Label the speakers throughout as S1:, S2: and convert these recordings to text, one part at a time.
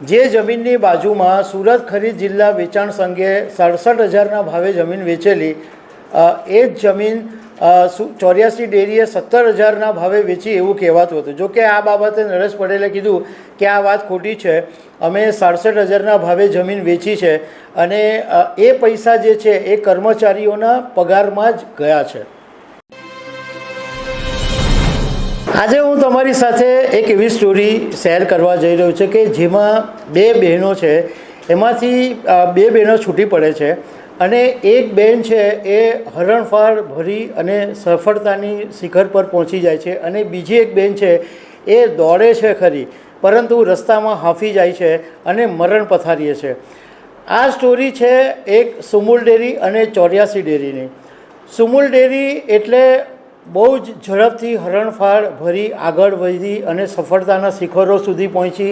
S1: જે જમીનની બાજુમાં સુરત ખરીદ જિલ્લા વેચાણ સંઘે સડસઠ હજારના ભાવે જમીન વેચેલી એ જ જમીન ચોર્યાસી ડેરીએ સત્તર હજારના ભાવે વેચી એવું કહેવાતું હતું. જો કે આ બાબતે નરેશ પટેલે કીધું કે આ વાત ખોટી છે. અમે સડસઠ હજારના ભાવે જમીન વેચી છે અને એ પૈસા જે છે એ કર્મચારીઓના પગારમાં જ ગયા છે. આજે હું તમારી સાથે એક એવી સ્ટોરી શેર કરવા જઈ રહ્યો છું કે જેમાં બે બહેનો છે, એમાંથી બે બહેનો છૂટી પડે છે અને એક બહેન છે એ હરણફાળ ભરી અને સફળતાની શિખર પર પહોંચી જાય છે અને બીજી એક બહેન છે એ દોડે છે ખરી, પરંતુ રસ્તામાં હાંફી જાય છે અને મરણ પથારીએ છે. આ સ્ટોરી છે એક સુમુલ ડેરી અને ચોર્યાસી ડેરીની. સુમુલ ડેરી એટલે બહુ જ ઝડપથી હરણફાળ ભરી આગળ વધી અને સફળતાના શિખરો સુધી પહોંચી.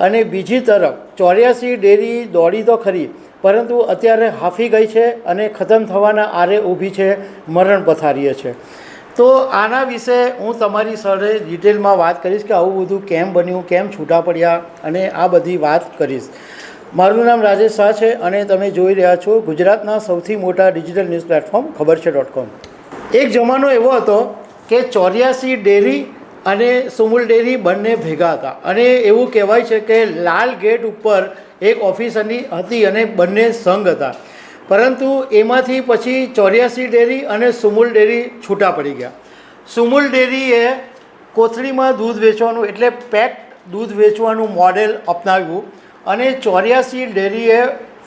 S1: અને બીજી તરફ, ચોર્યાસી ડેરી દોડી તો ખરી, પરંતુ અત્યારે હાફી ગઈ છે અને ખતમ થવાના આરે ઊભી છે, મરણ પથારીએ છે. તો આના વિશે હું તમારી સાથે ડિટેલમાં વાત કરીશ કે આવું બધું કેમ બન્યું, કેમ છૂટા પડ્યા અને આ બધી વાત કરીશ. મારું નામ રાજેશ શાહ છે અને તમે જોઈ રહ્યા છો ગુજરાતના સૌથી મોટા ડિજિટલ ન્યૂઝ પ્લેટફોર્મ, ખબર છે ડોટ કોમ એક જમાનો એવો હતો કે ચોર્યાસી ડેરી અને સુમુલ ડેરી બંને ભેગા હતા. અને એવું કહેવાય છે કે લાલ ગેટ ઉપર એક ઓફિસરની હતી અને બંને સંઘ હતા. પરંતુ એમાંથી પછી ચોર્યાસી ડેરી અને સુમુલ ડેરી છૂટા પડી ગયા. સુમુલ ડેરીએ કોથળીમાં દૂધ વેચવાનું એટલે પેક દૂધ વેચવાનું મોડેલ અપનાવ્યું અને ચોર્યાસી ડેરીએ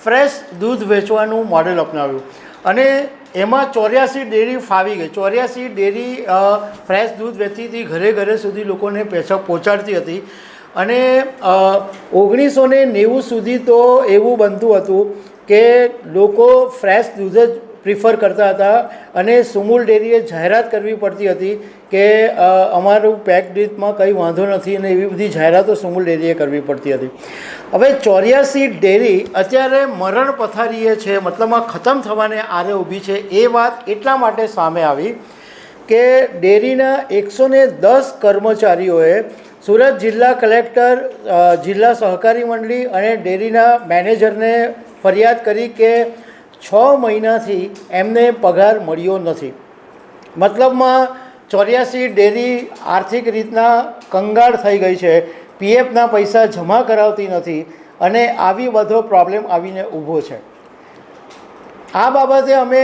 S1: ફ્રેશ દૂધ વેચવાનું મોડેલ અપનાવ્યું. અને એમાં ચોર્યાસી ડેરી ફાવી ગઈ. ચોર્યાસી ડેરી ફ્રેશ દૂધ હતી ઘરે ઘરે સુધી લોકોને પેછા પહોંચાડતી હતી. અને ઓગણીસો ને નેવું સુધી તો એવું બનતું હતું કે લોકો ફ્રેશ દૂધ જ પ્રિફર કરતા હતા. અને સુમૂલ ડેરીએ જાહેરાત કરવી પડતી હતી કે અમારું પેક ડીટમાં કંઈ વાંધો નથી અને એવી બધી જાહેરાતો સુમૂલ ડેરીએ કરવી પડતી હતી. હવે ચોર્યાસી ડેરી અત્યારે મરણ પથારીએ છે મતલબમાં ખતમ થવાને આરે ઊભી છે. એ વાત એટલા માટે સામે આવી કે ડેરીના એકસો ને દસ કર્મચારીઓએ સુરત જિલ્લા કલેક્ટર જિલ્લા સહકારી મંડળી અને ડેરીના મેનેજરને ફરિયાદ કરી કે છ મહિનાથી એમને પગાર મળ્યો નથી. મતલબમાં ચોર્યાસી ડેરી આર્થિક રીતના કંગાળ થઈ ગઈ છે. પીએફના પૈસા જમા કરાવતી નથી અને આવી બધો પ્રોબ્લેમ આવીને ઊભો છે. આ બાબતે અમે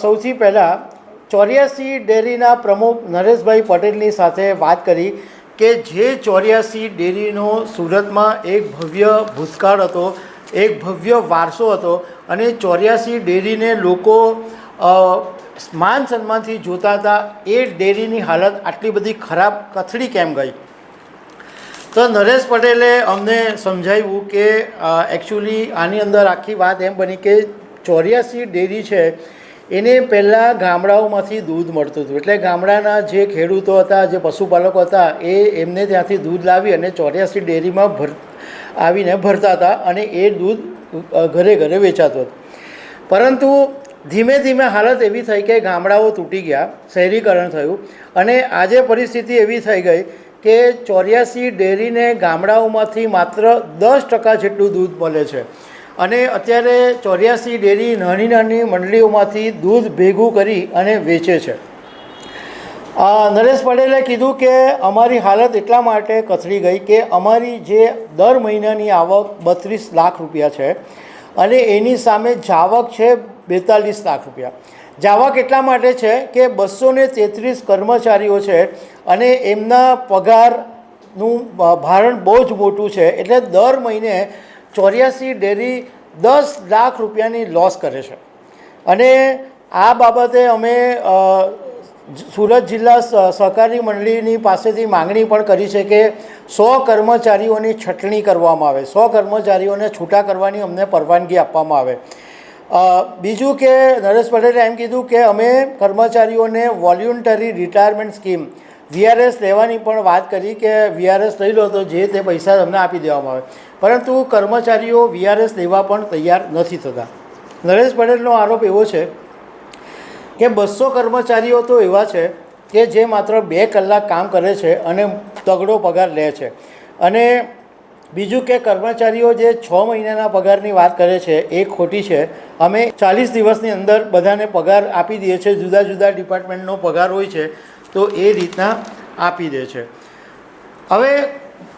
S1: સૌથી પહેલાં ચોર્યાસી ડેરીના પ્રમુખ નરેશભાઈ પટેલની સાથે વાત કરી કે જે ચોર્યાસી ડેરીનો સુરતમાં એક ભવ્ય ભૂતકાળ હતો, એક ભવ્ય વારસો હતો અને ચોર્યાસી ડેરીને લોકો માન સન્માનથી જોતા હતા. એ ડેરીની હાલત આટલી બધી ખરાબ કથળી કેમ ગઈ? તો નરેશ પટેલે અમને સમજાવ્યું કે એકચ્યુઅલી આની અંદર આખી વાત એમ બની કે ચોર્યાસી ડેરી છે એને પહેલાં ગામડાઓમાંથી દૂધ મળતું હતું. એટલે ગામડાના જે ખેડૂતો હતા, જે પશુપાલકો હતા, એ એમને ત્યાંથી દૂધ લાવી અને ચોર્યાસી ડેરીમાં ભર, આવીને ભરતા હતા અને એ દૂધ ઘરે ઘરે વેચાતું હતું. પરંતુ ધીમે ધીમે હાલત એવી થઈ કે ગામડાઓ તૂટી ગયા, શહેરીકરણ થયું અને આજે પરિસ્થિતિ એવી થઈ ગઈ કે ચોર્યાસી ડેરીને ગામડાઓમાંથી માત્ર દસ ટકા જેટલું દૂધ મળે છે. અને અત્યારે ચોર્યાસી ડેરી નાની નાની મંડળીઓમાંથી દૂધ ભેગું કરી અને વેચે છે. નરેશ પટેલે કીધું કે અમારી હાલત એટલા માટે કથળી ગઈ કે અમારી જે દર મહિનાની આવક બત્રીસ લાખ રૂપિયા છે અને એની સામે જાવક છે બેતાલીસ લાખ રૂપિયા. જાવક એટલા માટે છે કે બસો ને તેત્રીસ કર્મચારીઓ છે અને એમના પગારનું ભારણ બહુ જ મોટું છે. એટલે દર મહિને ચોર્યાસી ડેરી દસ લાખ રૂપિયાની લોસ કરે છે. અને આ બાબતે અમે સુરત જિલ્લા સહકારી મંડળીની પાસેથી માંગણી પણ કરી છે કે સો કર્મચારીઓની છટણી કરવામાં આવે. સો કર્મચારીઓને છૂટા કરવાની અમને પરવાનગી આપવામાં આવે. બીજું કે નરેશ પટેલે એમ કીધું કે અમે કર્મચારીઓને વોલ્યુન્ટરી રિટાયરમેન્ટ સ્કીમ વીઆરએસ લેવાની પણ વાત કરી કે વીઆરએસ લઈ લો તો જે તે પૈસા તમને આપી દેવામાં આવે. પરંતુ કર્મચારીઓ વીઆરએસ લેવા પણ તૈયાર નથી થતા. નરેશ પટેલનો આરોપ એવો છે કે બસો કર્મચારીઓ તો એવા છે કે જે માત્ર બે કલાક કામ કરે છે અને તગડો પગાર લે છે. અને બીજું કે કર્મચારીઓ જે છ મહિનાના પગારની વાત કરે છે એ ખોટી છે. અમે ચાલીસ દિવસની અંદર બધાને પગાર આપી દઈએ છીએ. જુદા જુદા ડિપાર્ટમેન્ટનો પગાર હોય છે. તો એ રીતના આપી દે છે. હવે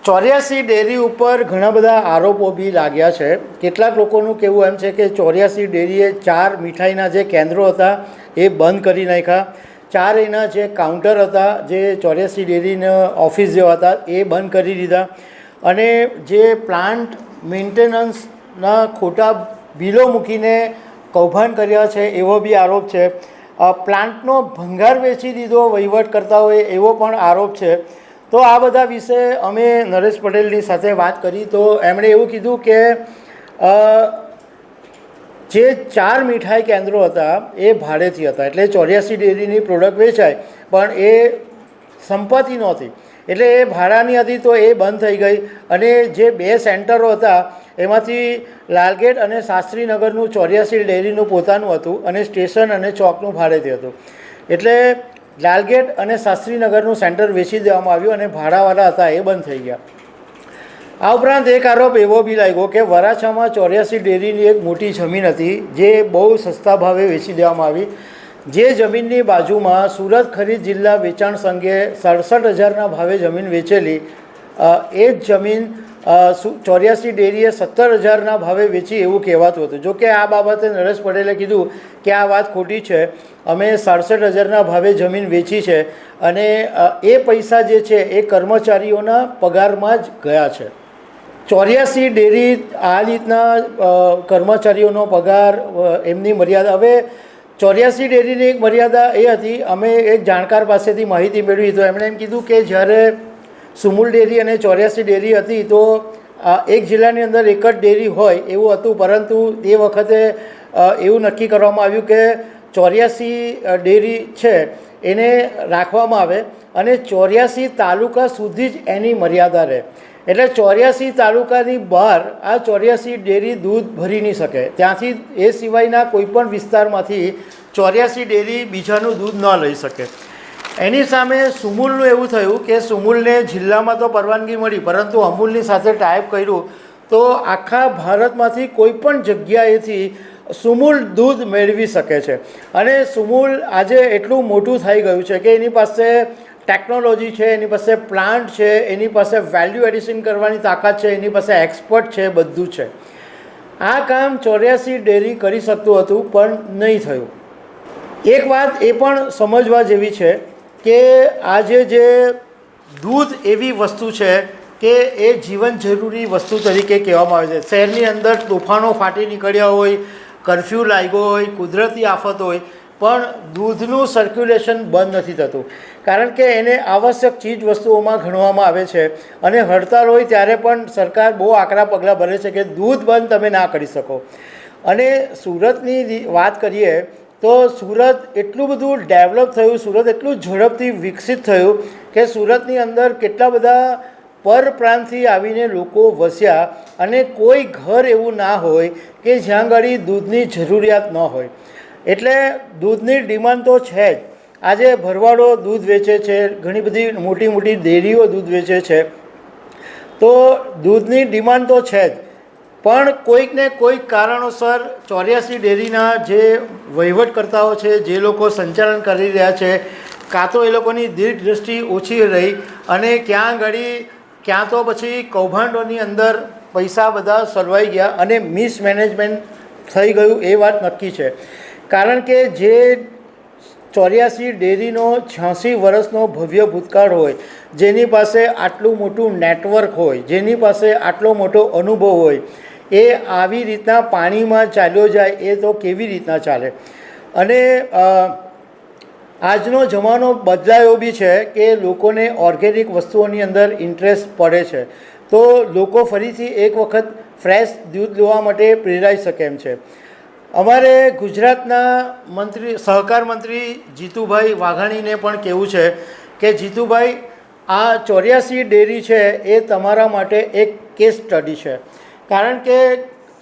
S1: ચોર્યાસી ડેરી ઉપર ઘણા બધા આરોપો બી લાગ્યા છે. કેટલાક લોકોનું કહેવું એમ છે કે ચોર્યાસી ડેરીએ ચાર મીઠાઈના જે કેન્દ્રો હતા એ બંધ કરી નાખ્યા. ચાર એના જે કાઉન્ટર હતા, જે ચોર્યાસી ડેરીના ઓફિસ જેવા હતા, એ બંધ કરી દીધા. અને જે પ્લાન્ટ મેન્ટેનન્સના ખોટા બિલો મૂકીને કૌભાંડ કર્યા છે એવો બી આરોપ છે. પ્લાન્ટનો ભંગાર વેચી દીધો વહીવટ કરતા હોય એવો પણ આરોપ છે. તો આ બધા વિશે અમે નરેશ પટેલની સાથે વાત કરી. તો એમણે એવું કીધું કે જે ચાર મીઠાઈ કેન્દ્રો હતા એ ભાડેથી હતા. એટલે ચોર્યાસી ડેરીની પ્રોડક્ટ વેચાય, પણ એ સંપત્તિ નહોતી. એટલે એ ભાડાની હતી તો એ બંધ થઈ ગઈ. અને જે બે સેન્ટરો હતા એમાંથી લાલગેટ અને શાસ્ત્રીનગરનું ચોર્યાસી ડેરીનું પોતાનું હતું અને સ્ટેશન અને ચોકનું ભાડેથી હતું. એટલે લાલગેટ અને શાસ્ત્રીનગરનું સેન્ટર વેચી દેવામાં આવ્યું અને ભાડાવાળા હતા એ બંધ થઈ ગયા. આ ઉપરાંત એક આરોપ એવો બી લાગ્યો કે વરાછામાં ચોર્યાસી ડેરીની એક મોટી જમીન હતી જે બહુ સસ્તા ભાવે વેચી દેવામાં આવી. જે જમીનની બાજુમાં સુરત ખરીદ જિલ્લા વેચાણ સંઘે સડસઠ હજારના ભાવે જમીન વેચેલી. એ જ જમીન ચોર્યાસી ડેરીએ સત્તર હજારના ભાવે વેચી એવું કહેવાતું હતું. જોકે આ બાબતે નરેશ પટેલે કીધું કે આ વાત ખોટી છે. અમે સાડસઠ હજારના ભાવે જમીન વેચી છે અને એ પૈસા જે છે એ કર્મચારીઓના પગારમાં જ ગયા છે. ચોર્યાસી ડેરી આ રીતના કર્મચારીઓનો પગાર એમની મર્યાદા હવે ચોર્યાસી ડેરીની એક મર્યાદા એ હતી. અમે એક જાણકાર પાસેથી માહિતી મેળવી તો એમણે એમ કીધું કે જ્યારે સુમુલ ડેરી અને ચોર્યાસી ડેરી હતી તો એક જિલ્લાની અંદર એક જ ડેરી હોય એવું હતું, પરંતુ એ વખતે એવું નક્કી કરવામાં આવ્યું કે ચોર્યાસી ડેરી છે એને રાખવામાં આવે અને ચોર્યાસી તાલુકા સુધી જ એની મર્યાદા રહે. એટલે ચોર્યાસી તાલુકાની બહાર આ ચોર્યાસી ડેરી દૂધ ભરી નહીં શકે. ત્યાંથી એ સિવાયના કોઈપણ વિસ્તારમાંથી ચોર્યાસી ડેરી બીજાનું દૂધ ન લઈ શકે. એની સામે સુમુલનું એવું થયું કે સુમુલને જિલ્લામાં તો પરવાનગી મળી, પરંતુ અમૂલની સાથે ટાઈપ કર્યું તો આખા ભારતમાંથી કોઈ પણ જગ્યાએથી સુમુલ દૂધ મેળવી શકે છે. અને સુમુલ આજે એટલું મોટું થઈ ગયું છે કે એની પાસે ટેકનોલોજી છે, એની પાસે પ્લાન્ટ છે, એની પાસે વેલ્યુ એડિશન કરવાની તાકાત છે, એની પાસે એક્સપર્ટ છે, બધું છે. આ કામ ચોર્યાસી ડેરી કરી શકતું હતું, પણ નહીં થયું. એક વાત એ પણ સમજવા જેવી છે કે આજે જે દૂધ એવી વસ્તુ છે કે એ જીવન જરૂરી વસ્તુ તરીકે કહેવામાં આવે છે. શહેરની અંદર તોફાનો ફાટી નીકળ્યા હોય કરફ્યુ લાગ્યો હોય, કુદરતી આફત હોય, પણ દૂધનું સર્ક્યુલેશન બંધ નથી થતું. કારણ કે એને આવશ્યક ચીજ વસ્તુઓમાં ગણવામાં આવે છે અને હડતાલ હોય ત્યારે પણ સરકાર બહુ આકરા પગલાં ભરે છે કે દૂધ બંધ તમે ના કરી શકો. અને સુરતની વાત કરીએ તો સુરત એટલું બધું ડેવલપ થયું, સુરત એટલું ઝડપથી વિકસિત થયું કે સુરતની અંદર કેટલા બધા પરપ્રાંતથી આવીને લોકો વસ્યા અને કોઈ ઘર એવું ના હોય કે જ્યાં આગળ દૂધની જરૂરિયાત ન હોય. એટલે દૂધની ડિમાન્ડ તો છે જ. આજે ભરવાડો દૂધ વેચે છે, ઘણી બધી મોટી મોટી ડેરીઓ દૂધ વેચે છે. તો દૂધની ડિમાન્ડ તો છે જ. પણ કોઈક ને કોઈક કારણોસર ચોર્યાસી ડેરીના જે વહીવટકર્તાઓ છે, જે લોકો સંચાલન કરી રહ્યા છે, કાં તો એ લોકોની દીર્ઘ દૃષ્ટિ ઓછી રહી અને ક્યાં ઘડી ક્યાં તો પછી કૌભાંડોની અંદર પૈસા બધા સલવાઈ ગયા અને મિસમેનેજમેન્ટ થઈ ગયું એ વાત નક્કી છે. કારણ કે જે ચોર્યાસી ડેરીનો છ્યાસી વર્ષનો ભવ્ય ભૂતકાળ હોય, જેની પાસે આટલું મોટું નેટવર્ક હોય, જેની પાસે આટલો મોટો અનુભવ હોય એ આવી રીતના પાણીમાં ચાલ્યો જાય, એ તો કેવી રીતના ચાલે? અને આજનો જમાનો બદલાયો બી છે કે લોકોને ઓર્ગેનિક વસ્તુઓની અંદર ઇન્ટરેસ્ટ પડે છે. તો લોકો ફરીથી એક વખત ફ્રેશ દૂધ લેવા માટે પ્રેરાઈ શકે એમ છે. અમારે ગુજરાતના મંત્રી, સહકાર મંત્રી જીતુભાઈ વાઘાણીને પણ કહેવું છે કે જીતુભાઈ, આ ચોર્યાસી ડેરી છે એ તમારા માટે એક કેસ સ્ટડી છે. કારણ કે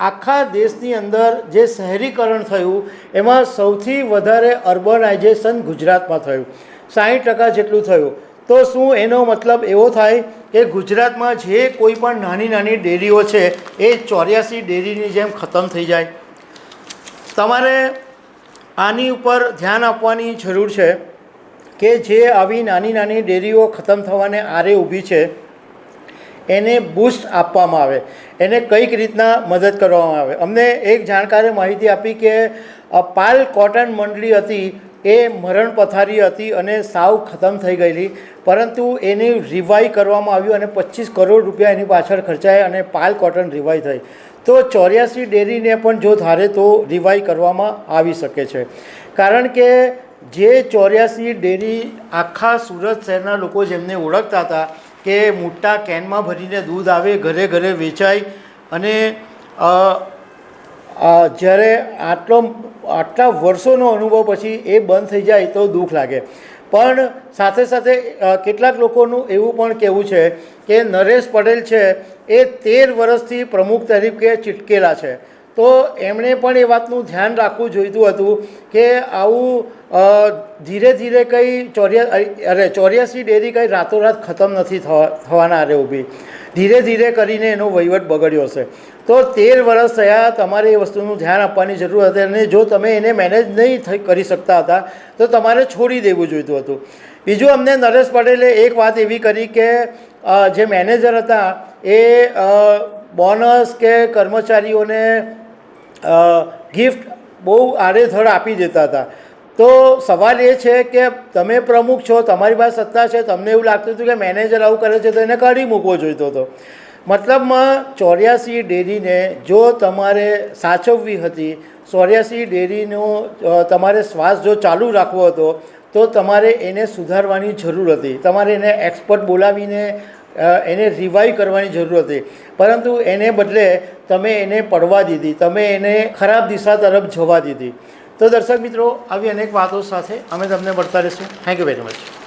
S1: આખા દેશની અંદર જે શહેરીકરણ થયું, એમાં સૌથી વધારે અર્બનાઇઝેશન ગુજરાતમાં થયું. સાઠ ટકા જેટલું થયું. તો શું એનો મતલબ એવો થાય કે ગુજરાતમાં જે કોઈ પણ નાની નાની ડેરીઓ છે, એ ચોર્યાસી ડેરીની જેમ ખતમ થઈ જાય? તમારે આની ઉપર ધ્યાન આપવાની જરૂર છે કે જે આવી નાની નાની ડેરીઓ ખતમ થવાને આરે ઊભી છે એને બૂસ્ટ આપવામાં આવે. એને કંઈક રીતના મદદ કરવામાં આવે. અમને એક જાણકારે માહિતી આપી કે પાલ કોટન મંડળી હતી, એ મરણ પથારી હતી અને સાવ ખતમ થઈ ગયેલી. પરંતુ એને રિવાઈ કરવામાં આવ્યું અને પચીસ કરોડ રૂપિયા એની પાછળ ખર્ચાય અને પાલ કોટન રિવાઈ થઈ. તો ચોર્યાસી ડેરીને પણ જો ધારે તો રિવાઈ કરવામાં આવી શકે છે. કારણ કે જે ચોર્યાસી ડેરી આખા સુરત શહેરના લોકો જેમને ઓળખતા હતા કે મોટા કેનમાં ભરીને દૂધ આવે, ઘરે ઘરે વેચાય અને જ્યારે આટલો, આટલા વર્ષોનો અનુભવ પછી એ બંધ થઈ જાય તો દુઃખ લાગે. પણ સાથે સાથે કેટલાક લોકોનું એવું પણ કહેવું છે કે નરેશ પટેલ છે એ તેર વર્ષથી પ્રમુખ તરીકે ચીટકેલા છે. તો એમણે પણ એ વાતનું ધ્યાન રાખવું જોઈતું હતું કે આવું ધીરે ધીરે કંઈ ચોર્યા અરે ચોર્યાસી ડેરી કંઈ રાતોરાત ખતમ નથી થવા, થવાના અરે ઊભી. ધીરે ધીરે કરીને એનો વહીવટ બગડ્યો છે તો તેર વર્ષ થયા તમારે એ વસ્તુનું ધ્યાન આપવાની જરૂર હતી અને જો તમે એને મેનેજ નહીં થઈ, કરી શકતા હતા, તો તમારે છોડી દેવું જોઈતું હતું. બીજું અમને નરેશ પટેલે એક વાત એવી કરી કે જે મેનેજર હતા એ બોનસ કે કર્મચારીઓને ગિફ્ટ બહુ આડેધડ આપી દેતા હતા. તો સવાલ એ છે કે તમે પ્રમુખ છો, તમારી પાસે સત્તા છે, તમને એવું લાગતું હતું કે મેનેજર આવું કરે છે તો એને કાઢી મૂકવો જોઈતો હતો. મતલબમાં ચોર્યાસી ડેરીને જો તમારે સાચવવી હતી, ચોર્યાસી ડેરીનો તમારે શ્વાસ જો ચાલુ રાખવો હતો, તો તમારે એને સુધારવાની જરૂર હતી. તમારે એને એક્સપર્ટ બોલાવીને એને રિવાઈવ કરવાની જરૂર હતી. પરંતુ એને બદલે તમે એને પડવા દીધી, તમે એને ખરાબ દિશા તરફ જવા દીધી. તો દર્શક મિત્રો, આવી અનેક વાતો સાથે અમે તમને મળતા રહીશું. Thank you very much